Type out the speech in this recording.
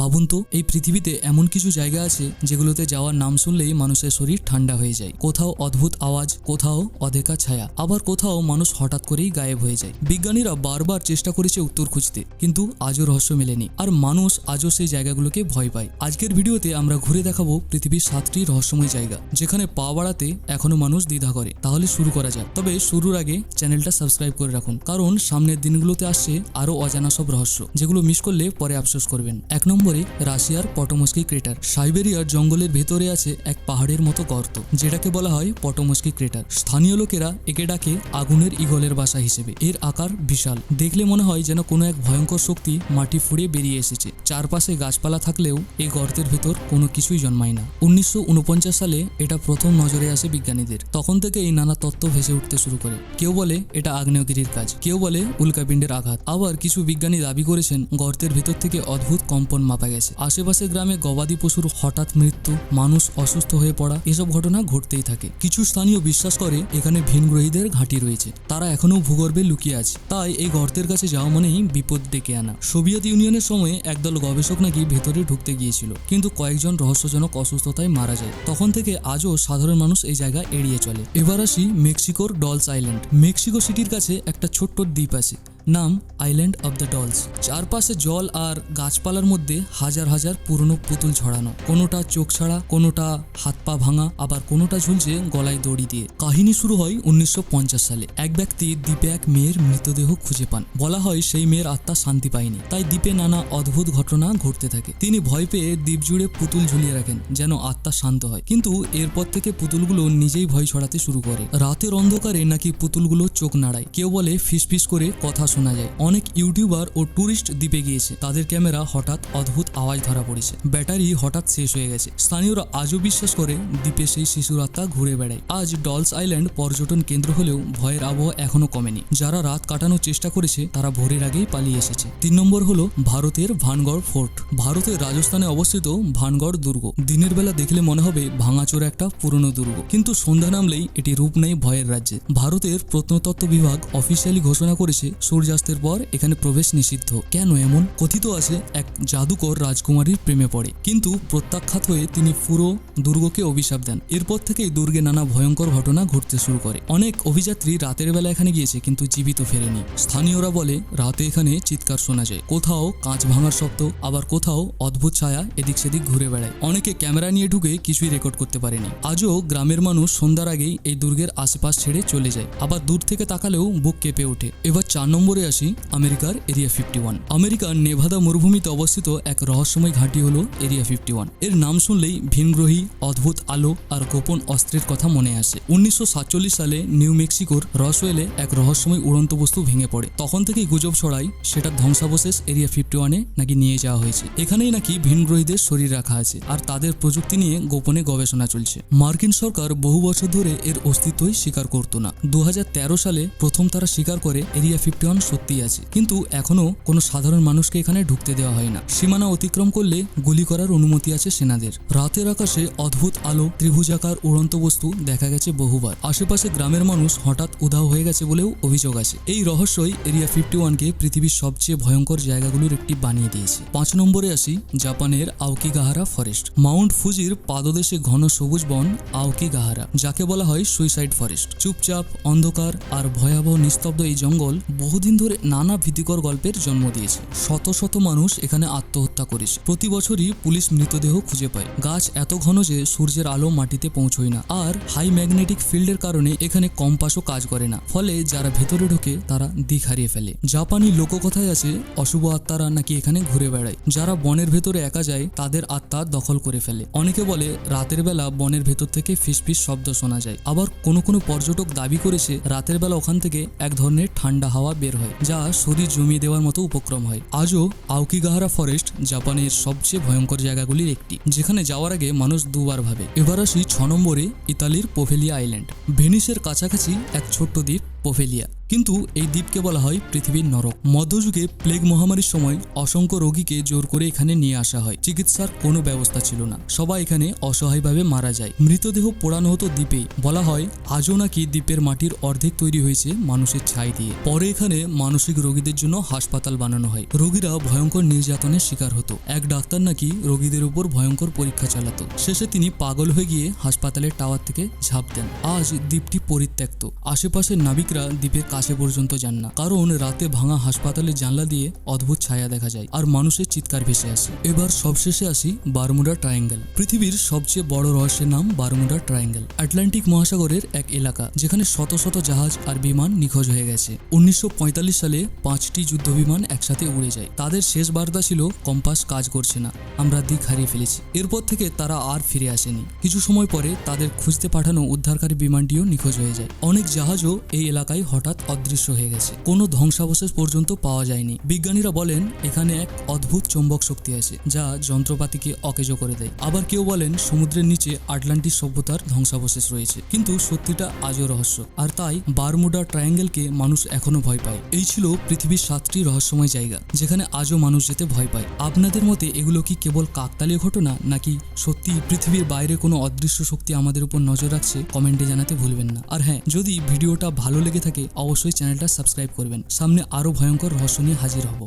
ভাবুন তো, এই পৃথিবীতে এমন কিছু জায়গা আছে যেগুলোতে যাওয়ার নাম শুনলেই মানুষের শরীর ঠান্ডা হয়ে যায়। কোথাও অদ্ভুত আওয়াজ, কোথাও অধেকা ছায়া, আবার কোথাও মানুষ হঠাৎ করেই গায়েব হয়ে যায়। বিজ্ঞানীরা বারবার চেষ্টা করেছে উত্তর খুঁজতে, কিন্তু আজও রহস্য মেলেনি, আর মানুষ আজও সেই জায়গাগুলোকে ভয় পায়। আজকের ভিডিওতে আমরা ঘুরে দেখাবো পৃথিবীর সাতটি রহস্যময় জায়গা, যেখানে পা বাড়াতে এখনও মানুষ দ্বিধা করে। তাহলে শুরু করা যাক। তবে শুরুর আগে চ্যানেলটা সাবস্ক্রাইব করে রাখুন, কারণ সামনের দিনগুলোতে আসছে আরও অজানা সব রহস্য, যেগুলো মিস করলে পরে আফসোস করবেন। এক নম্বরে রাশিয়ার পটোমস্কি ক্রেটার। সাইবেরিয়ার জঙ্গলের ভেতরে আছে এক পাহাড়ের মতো গর্ত, যেটাকে বলা হয় পটোমস্কি ক্রেটার। স্থানীয় লোকেরা একে ডাকে আগুনের ইগলের বাসা হিসেবে। এর আকার বিশাল। দেখলে মনে হয় যেন কোনো এক ভয়ঙ্কর শক্তি মাটি ফুঁড়ে বেরিয়ে এসেছে। চারপাশে গাছপালা থাকলেও এই গর্তের ভেতর কোনো কিছুই জন্মায় না। উনিশশো উনপঞ্চাশ সালে এটা প্রথম নজরে আসে বিজ্ঞানীদের। তখন থেকে এই নানা তত্ত্ব ভেসে উঠতে শুরু করে। কেউ বলে এটা আগ্নেয়গিরির কাজ। কেউ বলে উল্কাপিণ্ডের আঘাত। আবার কিছু বিজ্ঞানী দাবি করেছেন গর্তের ভেতর থেকে অদ্ভুত কম্পন মাপা গেছে। আশেপাশের গ্রামে গবাদি পশুর হঠাৎ মৃত্যু, মানুষ অসুস্থ হয়ে পড়া, এসব ঘটনা ঘটতেই থাকে। কিছু স্থানীয় বিশ্বাস করে, এখানে ভিনগ্রহীদের ঘাঁটি রয়েছে। তারা এখনও ভূগর্ভে লুকিয়ে আছে। তাই এই গর্তের কাছে যাওয়া মানেই বিপদ ডেকে আনা। সোভিয়েত ইউনিয়নের সময়ে একদল গবেষক নাকি ভেতরে ঢুকতে গিয়েছিল। কিন্তু কয়েকজন রহস্যজনক অসুস্থতায় মারা যায়। তখন থেকে আজও সাধারণ মানুষ এই জায়গা এড়িয়ে চলে। এবার আসি মেক্সিকোর ডলস আইল্যান্ড। মেক্সিকো সিটির কাছে একটা ছোট্ট দ্বীপ আছে। নাম আইল্যান্ড অব দ্য ডলস চারপাশে জল আর গাছপালার মধ্যে হাজার হাজার পুরনো পুতুল ছড়ানো। কোনোটা চোখ ছাড়া, কোনোটা হাত পা ভাঙা, আবার কোনোটা ঝুলছে গলায় দড়ি দিয়ে। কাহিনী শুরু হয় উনিশশো পঞ্চাশ সালে। এক ব্যক্তি দ্বীপে এক মেয়ের মৃতদেহ খুঁজে পান। বলা হয় সেই মেয়ের আত্মা শান্তি পায়নি। তাই দ্বীপে নানা অদ্ভুত ঘটনা ঘটতে থাকে। তিনি ভয় পেয়ে দ্বীপ জুড়ে পুতুল ঝুলিয়ে রাখেন, যেন আত্মা শান্ত হয়। কিন্তু এরপর থেকে পুতুলগুলো নিজেই ভয় ছড়াতে শুরু করে। রাতের অন্ধকারে নাকি পুতুলগুলো চোখ নাড়ায়। কেউ বলে ফিসফিস করে কথা শোনা যায়। অনেক ইউটিউবার ও ট্যুরিস্ট দ্বীপে গিয়েছে। তাদের ক্যামেরা হঠাৎ অদ্ভুত আওয়াজ ধরা পড়েছে। ব্যাটারি হঠাৎ শেষ হয়ে গেছে। স্থানীয়রা আজও বিশ্বাস করে, দ্বীপে সেই শিশুর আত্মা ঘুরে বেড়ায়। আজ ডলস আইল্যান্ড পর্যটন কেন্দ্র হলেও ভয়ের আবহাওয়া এখনও কমেনি। যারা রাত কাটানোর চেষ্টা করেছে, তারা ভোরের আগেই পালিয়ে এসেছে। তিন নম্বর হলো ভারতের ভানগড় ফোর্ট। ভারতের রাজস্থানে অবস্থিত ভানগড় দুর্গ। দিনের বেলা দেখলে মনে হবে ভাঙাচোর একটা পুরনো দুর্গ। কিন্তু সন্ধ্যা নামলেই এটি রূপ নেই ভয়ের রাজ্যে। ভারতের প্রত্নতত্ত্ব বিভাগ অফিসিয়ালি ঘোষণা করেছে সূর্যাস্তের পর এখানে প্রবেশ নিষিদ্ধ। কেন এমন? কথিত আছে, এক জাদুকর রাজকুমারীর প্রেমে পড়ে। কিন্তু প্রত্যাখ্যাত হয়ে তিনি পুরো দুর্গকে অভিশাপ দেন। এরপর থেকেই দুর্গে নানা ভয়ঙ্কর ঘটনা ঘটতে শুরু করে। অনেক অভিযাত্রী রাতের বেলা এখানে গিয়েছে, কিন্তু জীবিত ফেরেনি। স্থানীয়রা বলে, রাতে এখানে চিৎকার শোনা যায়। কোথাও কাঁচ ভাঙার শব্দ, আবার কোথাও অদ্ভুত ছায়া এদিক সেদিক ঘুরে বেড়ায়। অনেকে ক্যামেরা নিয়ে ঢুকে কিছুই রেকর্ড করতে পারেনি। আজও গ্রামের মানুষ সন্ধ্যার আগেই এই দুর্গের আশেপাশ ছেড়ে চলে যায়। আবার দূর থেকে তাকালেও বুক কেঁপে ওঠে। এবার চার নম্বরে আসি, আমেরিকার এরিয়া ফিফটি ওয়ান আমেরিকার নেভাদা মরুভূমিতে অবস্থিত এক রহস্যময় ঘাঁটি হলো এরিয়া ফিফটি ওয়ানের নাম শুনলেই ভিনগ্রহী, অদ্ভুত আলো আর গোপন অস্ত্রের কথা মনে আসে। উনিশশো সাতচল্লিশ সালে নিউ মেক্সিকোর রসওয়েলে এক রহস্যময় উড়ন্ত বস্তু ভেঙে পড়ে। তখন থেকেই গুজব ছড়ায় সেটার ধ্বংসাবশেষ এরিয়া ফিফটি ওয়ানে নাকি নিয়ে যাওয়া হয়েছে। এখানেই নাকি ভিনগ্রহীদের শরীর রাখা আছে আর তাদের প্রযুক্তি নিয়ে গোপনে গবেষণা চলছে। মার্কিন সরকার বহু বছর ধরে এর অস্তিত্বই স্বীকার করত না। দু হাজার তেরো সালে প্রথম তারা স্বীকার করে এরিয়া ফিফটি ওয়ান সত্যিই আছে। কিন্তু এখনও কোনো সাধারণ মানুষকে এখানে ঢুকতে দেওয়া হয় না। সীমানা অতিক্রম করলে গুলি করার অনুমতি আছে সেনাদের। রাতের আকাশে অদ্ভুত আলো ত্রিভুজাকার উড়ন্ত বস্তু দেখা গেছে বহুবার। আশেপাশে গ্রামের মানুষ হঠাৎ উধাও হয়ে গেছে বলেও অভিযোগ আছে। এই রহস্যই এরিয়া ফিফটি ওয়ানকে পৃথিবীর সবচেয়ে ভয়ঙ্কর জায়গাগুলোর একটি বানিয়ে দিয়েছে। পাঁচ নম্বরে আসি জাপানের আওকিগাহারা ফরেস্ট। মাউন্ট ফুজির পাদদেশে ঘন সবুজ বন আওকিগাহারা, যাকে বলা হয় সুইসাইড ফরেস্ট। চুপচাপ, অন্ধকার আর ভয়াবহ নিস্তব্ধ এই জঙ্গল বহুদিন ধরে নানা ভীতিকর গল্পের জন্ম দিয়েছে। শত শত মানুষ এখানে আত্মহত্যা করেছে। প্রতি বছরই পুলিশ মৃতদেহ খুঁজে পায়। গাছ এত ঘন যে সূর্যের আলো মাটিতে পৌঁছয় না। আর হাই ম্যাগনেটিক ফিল্ডের কারণে এখানে কম্পাসও কাজ করে না। ফলে যারা ভেতরে ঢোকে, তারা দিক হারিয়ে ফেলে। জাপানি লোককথায় আছে, অশুভ আত্মারা নাকি এখানে ঘুরে বেড়ায়। যারা বনের ভেতরে একা যায়, তাদের আত্মা দখল করে ফেলে। অনেকে বলে, রাতের বেলা বনের ভেতর থেকে ফিসফিস শব্দ শোনা যায়। আবার কোনো কোনো পর্যটক দাবি করেছে, রাতের বেলা ওখান থেকে এক ধরনের ঠান্ডা হাওয়া বের হয়, যা শরীর জমিয়ে দেওয়ার মতো উপক্রম হয়। আজও আউকিগাহারা ফরেস্ট, জাপানের সবচেয়ে ভয়ঙ্কর জায়গাগুলির একটি, যেখানে যাওয়ার আগে মানুষ দুবার ভাবে। এবার আসি ছ নম্বরে ইতালির পোভেলিয়া আইল্যান্ড। ভেনিসের কাছাকাছি এক ছোট্ট দ্বীপ, পোভেলিয়া। কিন্তু এই দ্বীপকে বলা হয় পৃথিবীর নরক। মধ্যযুগে প্লেগ মহামারীর সময় অসংখ্য রোগীকে জোর করে এখানে নিয়ে আসা হয়। চিকিৎসার কোনো ব্যবস্থা ছিল না। সবাই এখানে অসহায়ভাবে মারা যায়। মৃতদেহ পোড়ানো হতো দ্বীপে। বলা হয়, আজও নাকি দ্বীপের মাটির অর্ধেক তৈরি হয়েছে মানুষের ছাই দিয়ে। পরে এখানে মানসিক রোগীদের জন্য হাসপাতাল বানানো হয়। রোগীরা ভয়ঙ্কর নির্যাতনের শিকার হতো। এক ডাক্তার নাকি রোগীদের উপর ভয়ঙ্কর পরীক্ষা চালাতো। শেষে তিনি পাগল হয়ে গিয়ে হাসপাতালের টাওয়ার থেকে ঝাঁপ দেন। আজ দ্বীপটি পরিত্যক্ত। আশেপাশের নাবিকরা দ্বীপের কাছে পর্যন্ত যান না। কারণ রাতে ভাঙা হাসপাতালের জানলা দিয়ে অদ্ভুত ছায়া দেখা যায় আর মানুষের চিৎকার ভেসে আসে। এবার সবশেষে আসি বারমুডা ট্রায়াঙ্গেল। পৃথিবীর সবচেয়ে বড় রহস্যের নাম বারমুডা ট্রায়াঙ্গেল। আটলান্টিক মহাসাগরের এক এলাকা, যেখানে শত শত জাহাজ আর বিমান নিখোঁজ হয়ে গেছে। উনিশশো পঁয়তাল্লিশ সালে পাঁচটি যুদ্ধ বিমান একসাথে উড়ে যায়। তাদের শেষ বার্তা ছিল, কম্পাস কাজ করছে না। আমরা দিক হারিয়ে ফেলেছি। এরপর থেকে তারা আর ফিরে আসেনি। কিছু সময় পরে তাদের খুঁজতে পাঠানো উদ্ধারকারী বিমানটিও নিখোঁজ হয়ে যায়। অনেক জাহাজও এই এলাকায় হঠাৎ অদৃশ্য হয়ে গেছে। কোনো ধ্বংসাবশেষ পর্যন্ত পাওয়া যায়নি। বিজ্ঞানীরা বলেন, এখানে এক অদ্ভুত চৌম্বক শক্তি আছে, যা যন্ত্রপাতিকে অকেজো করে দেয়। আবার কেউ বলেন, সমুদ্রের নিচে আটলান্টিক সভ্যতার ধ্বংসাবশেষ রয়েছে। কিন্তু সত্যিটা আজও রহস্য। আর তাই বারমুডা ট্রায়াঙ্গেলকে মানুষ এখনও ভয় পায়। এই ছিল পৃথিবীর সাতটি রহস্যময় জায়গা, যেখানে আজও মানুষ যেতে ভয় পায়। আপনাদের মতে এগুলো কি কেবল কাকতালীয় ঘটনা, নাকি সত্যি পৃথিবীর বাইরে কোনো অদৃশ্য শক্তি আমাদের উপর নজর রাখছে? কমেন্টে জানাতে ভুলবেন না। আর হ্যাঁ যদি ভিডিওটা ভালো লেগে থাকে অবশ্যই চ্যানেলটা সাবস্ক্রাইব করবেন। সামনে আরও ভয়ঙ্কর রহস্য নিয়ে হাজির হব।